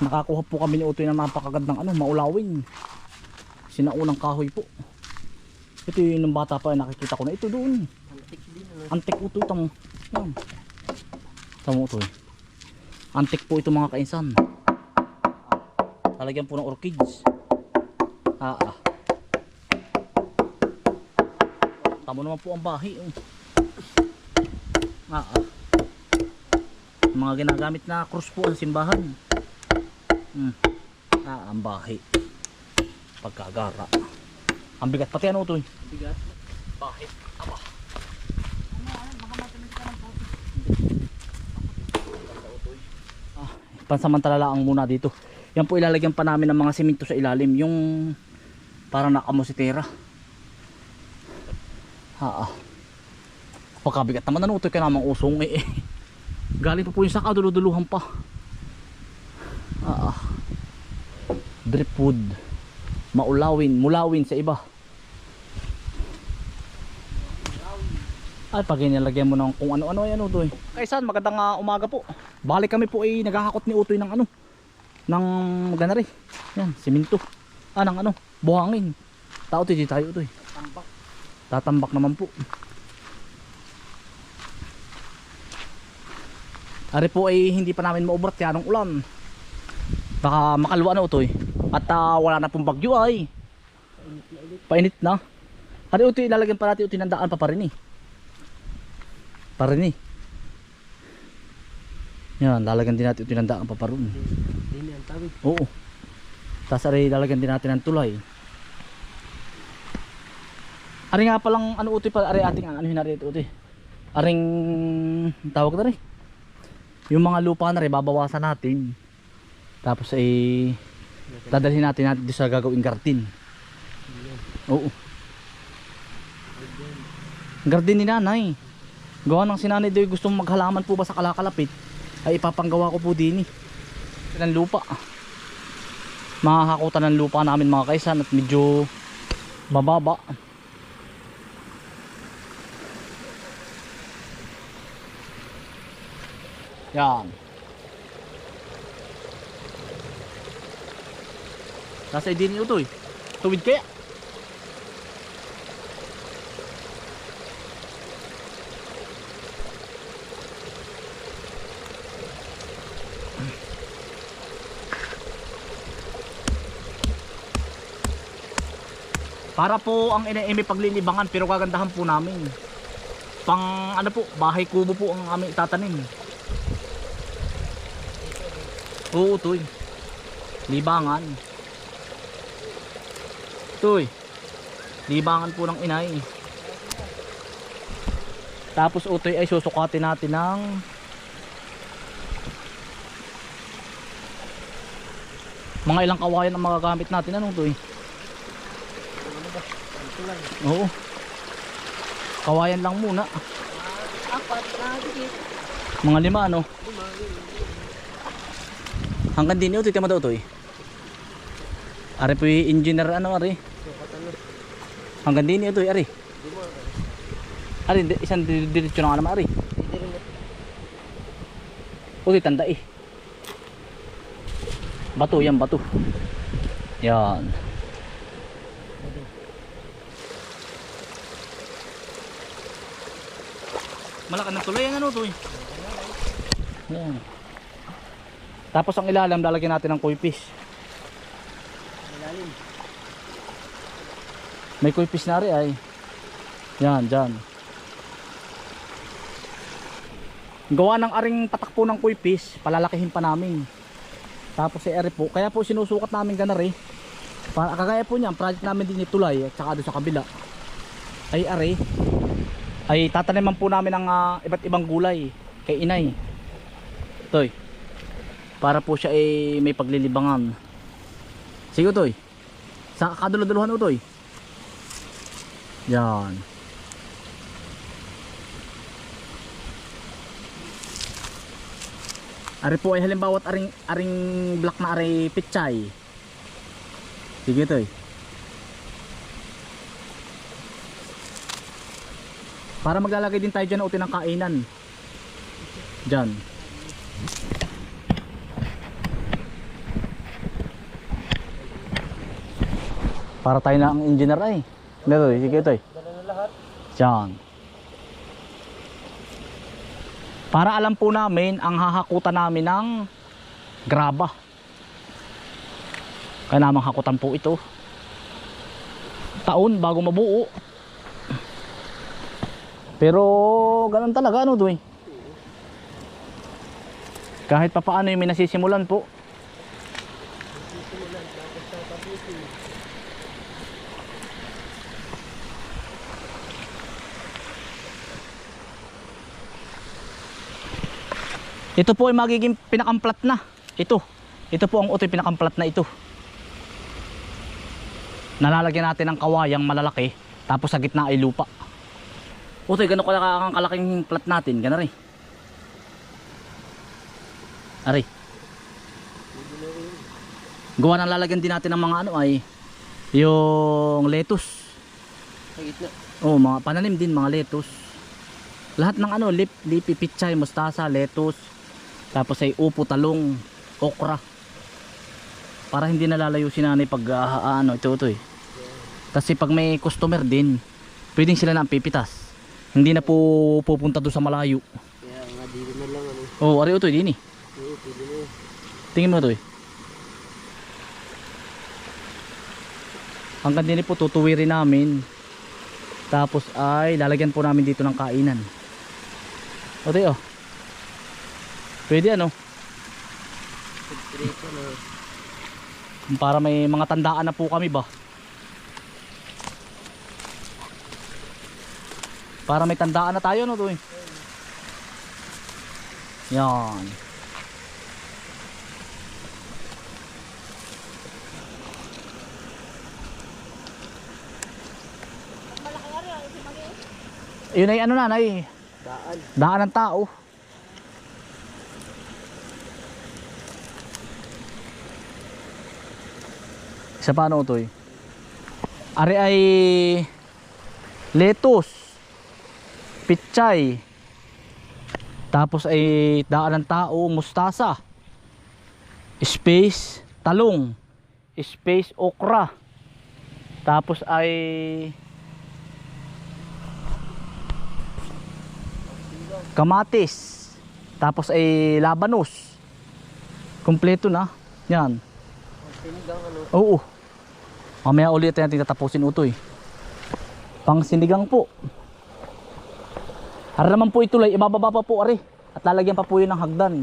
Nakakuha po kami ni Utoy ng napakagandang ano, maulawin. Sinaunang kahoy po. Ito yung nung bata pa nakikita ko na ito doon. Antik din ano. Antik Utoy tamo. Yan. Tamo Utoy. Antik po ito mga kainsan. Talagyan po ng orchids. Ah, ah. Tamo naman po ang bahi. Oh. Ah, ah. Mga ginagamit na cross po ang simbahan. Hmm. Ah, ang bahi. Pagkagara. Ang bigat pati ano ito eh. Bigat. Bahi. Aba. Ah, pansamantala lang muna dito. Yan po ilalagyan pa namin ng mga simento sa ilalim. Yung parang nakamositera. Ha ah. Pagkabigat naman ito kaya namang usong eh. Galing pa po yung saka duluduluhan pa. Ah ah. Dripwood. Maulawin, mulawin sa iba. Ay, pag inilagyan mo ng kung ano-ano ay ano to eh. Kaisan, magandang ah, umaga po. Balik kami po ay naghahakot ni Utoy ng ano. Ng ganari. Yan, siminto. Ah, ng ano, buhangin. Tao to, di tayo to eh. Tambak. Tatambak naman po. Ari po ay hindi pa namin maubrat yan ng ulan. Baka makalwa na utoy. At ah, wala na pong bagyo ay. Painit na. Ari utoy ilalagyan pa natin utoy ng daan pa pa rin eh. Pa rin eh. Yan, lalagyan din natin utoy ng daan pa pa rin. Hindi ang tawid. Oo. Tapos ari lalagyan din natin ng tulay. Ari nga palang ano utoy pa ari ating ano hinari utoy. Aring tawag na rin. Yung mga lupa na rin babawasan natin. Tapos ay dadalhin natin natin sa gagawing garden. Oo. Garden ni nanay. Gawa ng sinanay doy gustong maghalaman po ba sa kalakalapit ay ipapanggawa ko po din eh. Ng lupa mahahakutan ng lupa namin mga kaisan at medyo mababa yan nasa niyo to eh tuwid kaya Para po ang ina-imi paglilibangan pero gagandahan po namin. Pang ano po, bahay kubo po ang aming itatanim. Oo, toy. Libangan. Toy. Libangan po ng inay. Tapos utoy ay susukatin natin ng mga ilang kawayan ang magagamit natin anong toy? Lang. Oo. Kawayan lang muna. Mga lima ano. Hanggang din yun, titima daw to eh. Ari po engineer ano ari. Sukat ano. Hanggang din yun to eh, ari. Ari, isang di- diretso na nga naman ari. Uy, tanda eh. Bato yan, bato. Yan. Malakan ng tulay ang ano to eh. Yan. Tapos ang ilalim lalagyan natin ng koi fish. May koi fish na rin ay. Yan, dyan. Gawa ng aring patakpo ng koi fish, palalakihin pa namin. Tapos si ere po, kaya po sinusukat namin ganari. Para kagaya po niyan, project namin din ni Tulay at saka doon sa kabila. Ay are, ay tataniman po namin ng ah, iba't ibang gulay kay inay. Toy. Para po siya ay may paglilibangan. Sige Toy. Sa kaduluduluhan Toy. Yan. Ari po ay halimbawa aring aring black na ari pichay. Sige toy. Para maglalagay din tayo dyan ng uti ng kainan. Dyan. Para tayo na ang engineer ay. Eh. Dito, sige ito eh. Dala na. Diyan. Para alam po namin ang hahakutan namin ng graba. Kaya namang hakutan po ito. Taon bago mabuo. Pero ganun talaga ano doy. Kahit pa paano yung may nasisimulan po. Sisimulan. Tapos tatapusin. Ito po ay magiging pinakamplat na. Ito. Ito po ang utoy pinakamplat na ito. Nalalagyan natin ng kawayang malalaki. Tapos sa gitna ay lupa. Utoy, gano'n kalaki ang kalaking plat natin. Gano'n rin. Ari. Na. Gawa ng lalagyan din natin ng mga ano ay yung lettuce. Sa gitna. Oh, mga pananim din, mga lettuce. Lahat ng ano, lip, lipi, pichay, mustasa, lettuce. Tapos ay upo, talong, okra. Para hindi nalalayo si nanay pag ah, ano, ito, ito eh. Kasi pag may customer din, pwedeng sila na ang pipitas. Hindi na po pupunta doon sa malayo. Kaya nga dito na lang ano. Oh, ari ito din eh. Pwede na. Tingin mo ito eh. Hanggang din po tutuwirin namin. Tapos ay lalagyan po namin dito ng kainan. O tayo. Pwede ano. Para may mga tandaan na po kami ba. Para may tandaan na tayo no eh. Yan. Yun ay ano na, nay. Daan. Daan ng tao. Isa pa ano eh. Ari ay lettuce, pichay, tapos ay daan ng tao, mustasa, space, talong, space, okra, tapos ay kamatis, tapos ay labanos. Kompleto na. Yan. Sinigang ano. Oo. Mamaya ulit natin tatapusin utoy. Pang sinigang po. Para naman po ituloy, ibababa pa po ari. At lalagyan pa po yun ng hagdan.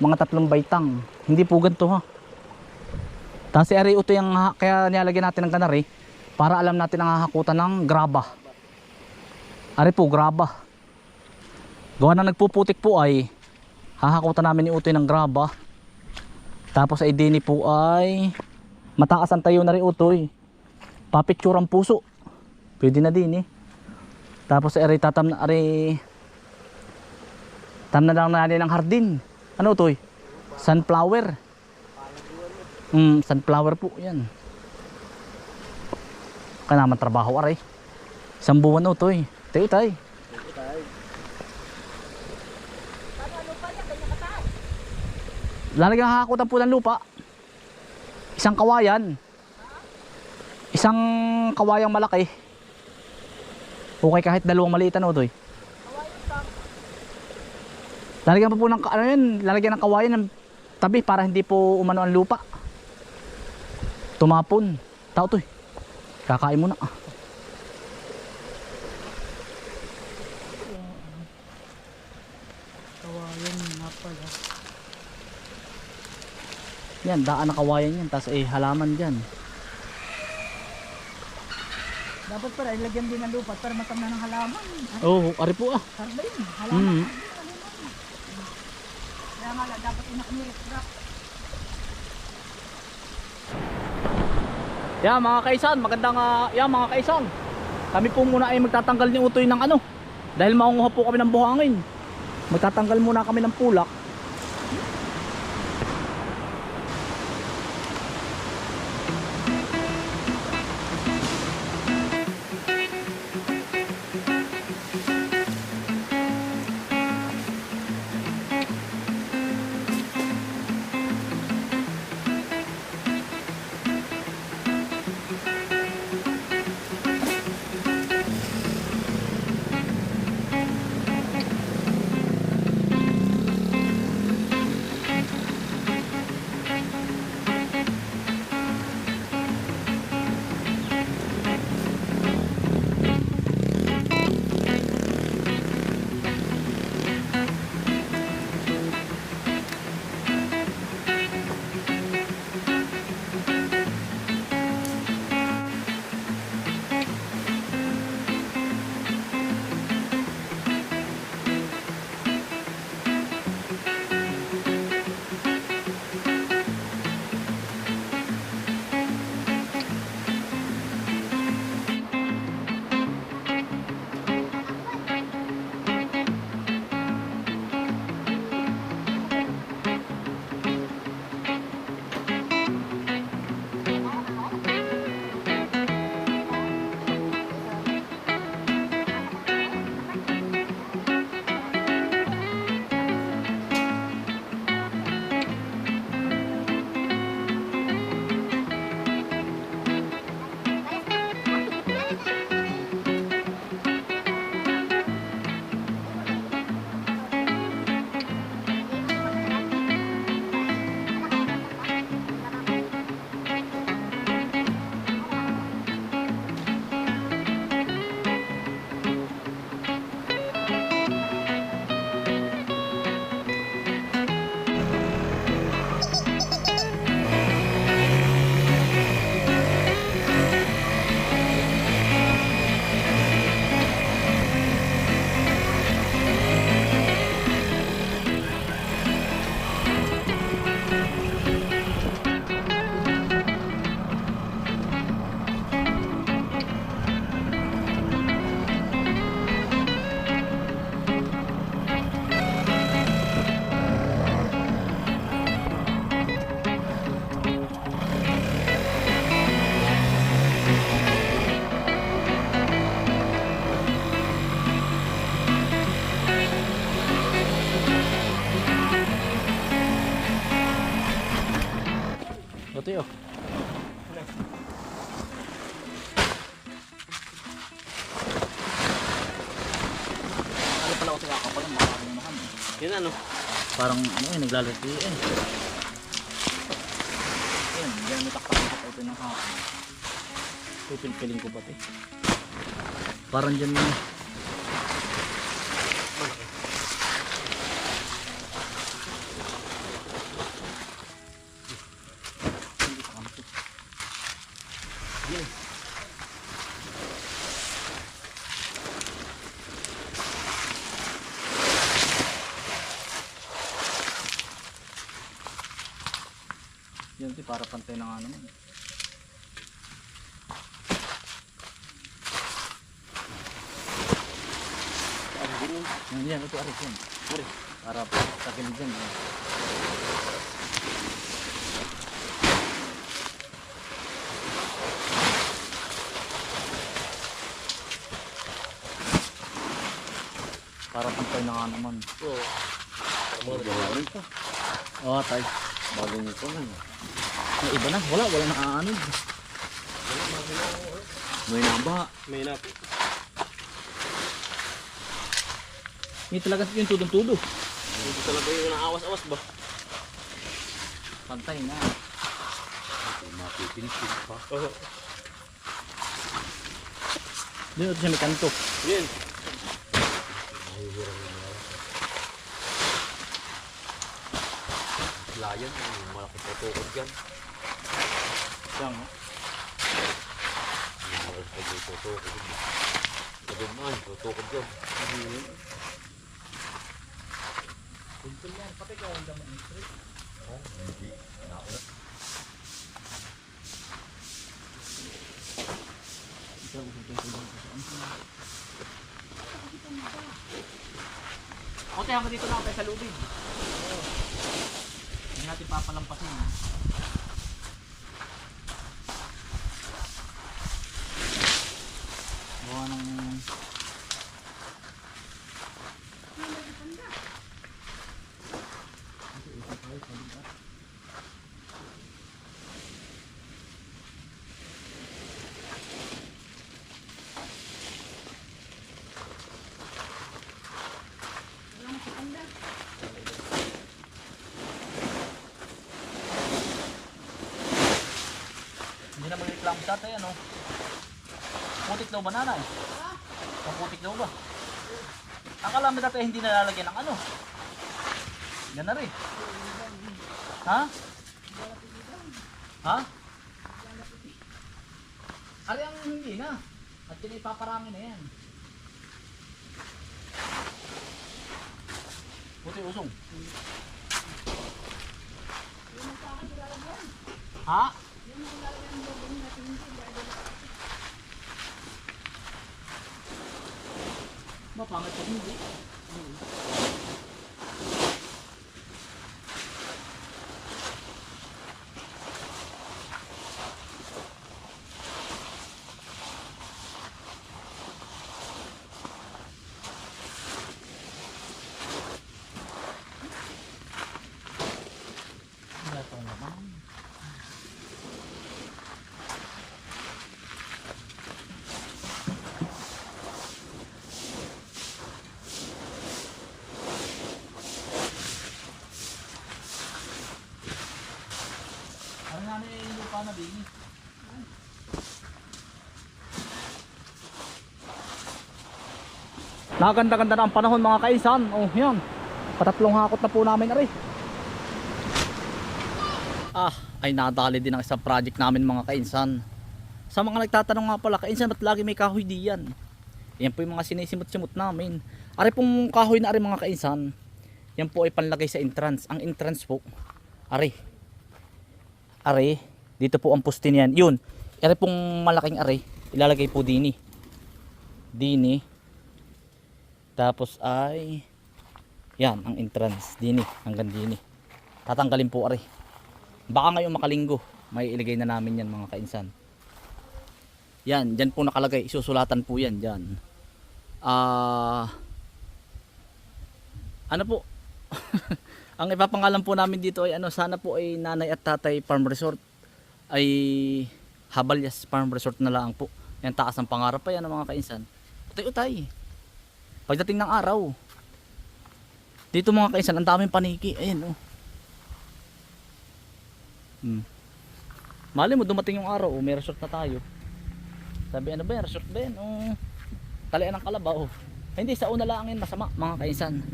Mga tatlong baitang. Hindi po ganito ha. Tapos si ari utoy ang ha- kaya nilalagyan natin ng kanari para alam natin ang hahakutan ng graba. Ari po, graba. Gawa na nagpuputik po ay hahakutan namin ni utoy ng graba. Tapos ay dini po ay mataas ang tayo na rin utoy. Papicture ang puso. Pwede na din eh. Tapos ay tatam na ari tam na lang natin ng hardin. Ano utoy? Sunflower. Mm, sunflower po yan. Kaya naman trabaho aray. Isang buwan utoy. Tayo tayo. Lalagyan hahakutan po ng lupa. Isang kawayan. Isang kawayang malaki. Okay kahit dalawang maliit ano eh. Lalagyan pa po ng ano yun, lalagyan ng kawayan ng tabi para hindi po umano ang lupa. Tumapon. Tao to eh. Kakain mo na. Kawayan nga pala. Yan, daan na kawayan yan. Tapos eh, halaman dyan. Dapat para ilagyan din ng lupa para matamna ng halaman. Oh, ari po ah. Hardin. Mm. Kaya nga lang, dapat inakumirit rock. Yan mga kaisan, magandang uh, yan mga kaisan. Kami po muna ay magtatanggal ni Utoy ng ano. Dahil maunguha po kami ng buhangin. Magtatanggal muna kami ng pulak. Parang ano eh, naglalati eh. Yan, yan may taktak na ito ng hapon. Pipilpiling ko ba ito? Parang dyan na. Hindi pa kami ito. Yan. Yan pantay na nga naman. Yan, yan, ito aris yan. Aris, para sa kilid yan. yan. Para pantay na nga naman. Oo. Mga gawin pa. Oo, tay. Bago nito man. May iba na, wala, wala na aanod. May nabaha. May nap. Hindi talaga yung tudong-tudo. Hindi talaga yung naawas-awas ba? Pantay na. Mapipinis pa. Oo. Doon ito siya may kanto. Yan. Layan, yung malaki pa tukod dyan. Siyang, no? Yung malaki pa yung tutukod dyan. Sabi mo, ay, tutukod dyan. Okay, hanggang dito lang tayo sa lubid. Hindi natin papalampasin. Tatay, ano? Putik daw ba nanay? Paputik daw ba? Akala mo tatay hindi nalalagyan ng ano? Yan na rin. Ha? Ha? Ari ang hindi na. At yun ipaparami na yan. Puti usong. Ha? Mapangit pag hindi. Wala pa naman. Ano nga na yung lupa na bini? Nakaganda-ganda na ang panahon mga kaisan. Oh, yan. Patatlong hakot na po namin ari. Ah, ay nadali din ang isang project namin mga kainsan. Sa mga nagtatanong nga pala, kainsan ba't lagi may kahoy diyan? Yan po yung mga sinisimot-simot namin. Ari pong kahoy na ari mga kainsan. Yan po ay panlagay sa entrance. Ang entrance po, ari. Ari, dito po ang poste niyan. Yun, ari pong malaking ari, ilalagay po dini. Dini. Tapos ay, yan, ang entrance. Dini, hanggang dini. Tatanggalin po ari. Baka ngayong makalinggo, may ilagay na namin yan mga kainsan. Yan, dyan po nakalagay. Isusulatan po yan dyan. Ah... ano po? ang ipapangalan po namin dito ay ano, sana po ay nanay at tatay farm resort. ay Habalyas Farm Resort na lang po. Yan taas ng pangarap pa yan mga kainsan. Utay-utay. Pagdating ng araw. Dito mga kainsan, ang daming paniki. Ayan oh. Hmm. Mali mo dumating yung araw, oh, may resort na tayo. Sabi ano ba yan, resort ba yan? Oh, talian ng kalabaw. Ay, hindi, sa una lang yan masama mga kainsan.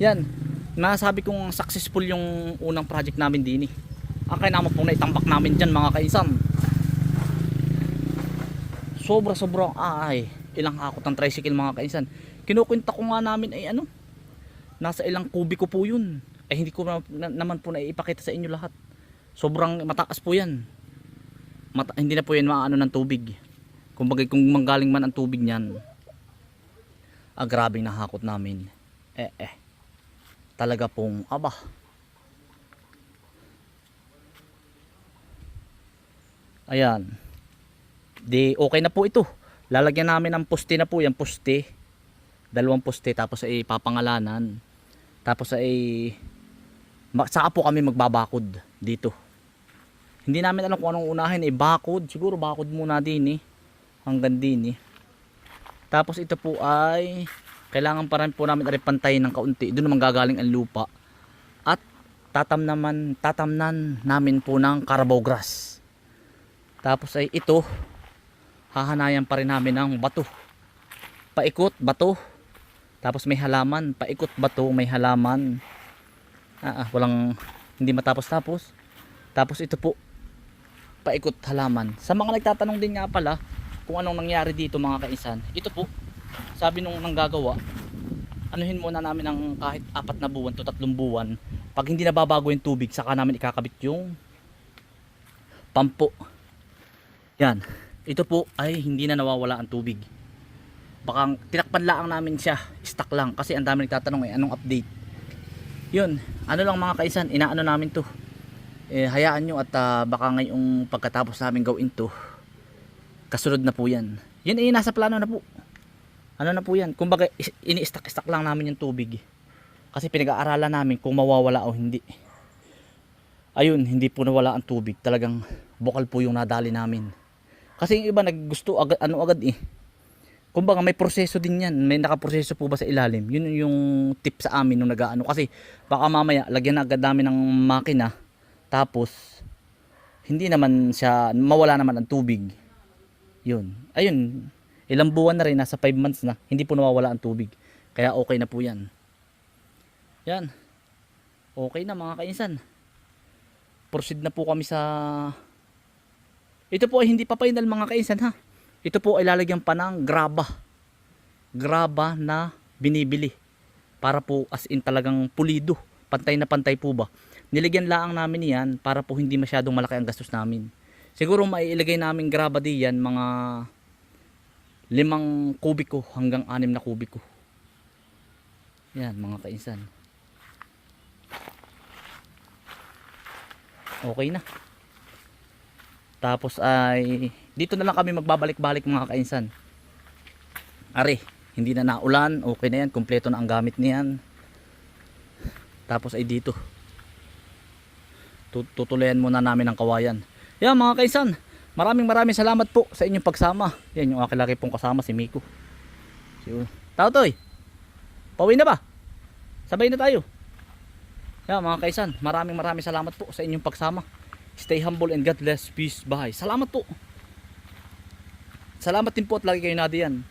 Yan, nasabi kong successful yung unang project namin din eh. Ang kaya naman pong naitambak namin dyan mga kaisan. Sobra sobrang ay ilang hakot ng tricycle mga kaisan. Kinukwenta ko nga namin ay ano. Nasa ilang kubiko po yun. Ay hindi ko na, na- naman po naipakita sa inyo lahat. Sobrang mataas po yan. Mata, hindi na po yan maano ng tubig. Kumbaga kung manggaling man ang tubig niyan. Ah grabing nahakot namin. Eh eh. Talaga pong aba. Ayan. Di okay na po ito. Lalagyan namin ng poste na po yan, poste. Dalawang poste tapos ay papangalanan. Tapos ay saka po kami magbabakod dito. Hindi namin alam kung anong unahin eh bakod. Siguro bakod muna din eh. Hanggang din eh. Tapos ito po ay kailangan pa rin po namin rin pantayin ng kaunti. Doon naman gagaling ang lupa. At tatam naman, tatamnan namin po ng carabao grass. Tapos ay ito, hahanayan pa rin namin ng bato. Paikot, bato. Tapos may halaman, paikot bato, may halaman. Ah, ah, walang hindi matapos-tapos. Tapos ito po, paikot halaman. Sa mga nagtatanong din nga pala kung anong nangyari dito mga kaisan. Ito po, sabi nung nanggagawa, anuhin muna namin ng kahit apat na buwan to tatlong buwan. Pag hindi nababago yung tubig, saka namin ikakabit yung pampo. Yan. Ito po ay hindi na nawawala ang tubig. Baka tinakpan lang namin siya, stock lang kasi ang dami nagtatanong eh anong update. Yun, ano lang mga kaisan, inaano namin to. Eh, hayaan nyo at ah, baka ngayong pagkatapos namin gawin to, kasunod na po yan. Yan eh, nasa plano na po. Ano na po yan, kumbaga is- ini-stack-stack lang namin yung tubig. Kasi pinag-aaralan namin kung mawawala o hindi. Ayun, hindi po nawala ang tubig. Talagang bukal po yung nadali namin. Kasi yung iba naggusto agad, ano agad eh. Kumbaga may proseso din yan. May nakaproseso po ba sa ilalim? Yun yung tip sa amin nung nagaano. Kasi baka mamaya lagyan na agad namin ng makina. Tapos hindi naman siya, mawala naman ang tubig. Yun. Ayun. Ilang buwan na rin, nasa 5 months na. Hindi po nawawala ang tubig. Kaya okay na po yan. Yan. Okay na mga kainsan. Proceed na po kami sa ito po ay hindi pa final mga kainsan ha. Ito po ay lalagyan pa ng graba. Graba na binibili. Para po as in talagang pulido. Pantay na pantay po ba. Nilagyan lang namin yan para po hindi masyadong malaki ang gastos namin. Siguro maiilagay namin graba di yan mga limang kubiko hanggang anim na kubiko. Yan mga kainsan. Okay na. Tapos ay dito na lang kami magbabalik-balik mga kainsan. Are, hindi na naulan, okay na yan, kumpleto na ang gamit niyan. Tapos ay dito. Tut- Tutuloyan muna namin ang kawayan. Yan mga kainsan, maraming maraming salamat po sa inyong pagsama. Yan yung aking laki pong kasama si Miko. Si Tao Toy, pauwi na ba? Sabay na tayo. Yan mga kaisan, maraming maraming salamat po sa inyong pagsama. Stay humble and God bless. Peace. Bye. Salamat po. Salamat din po at lagi kayo nadiyan.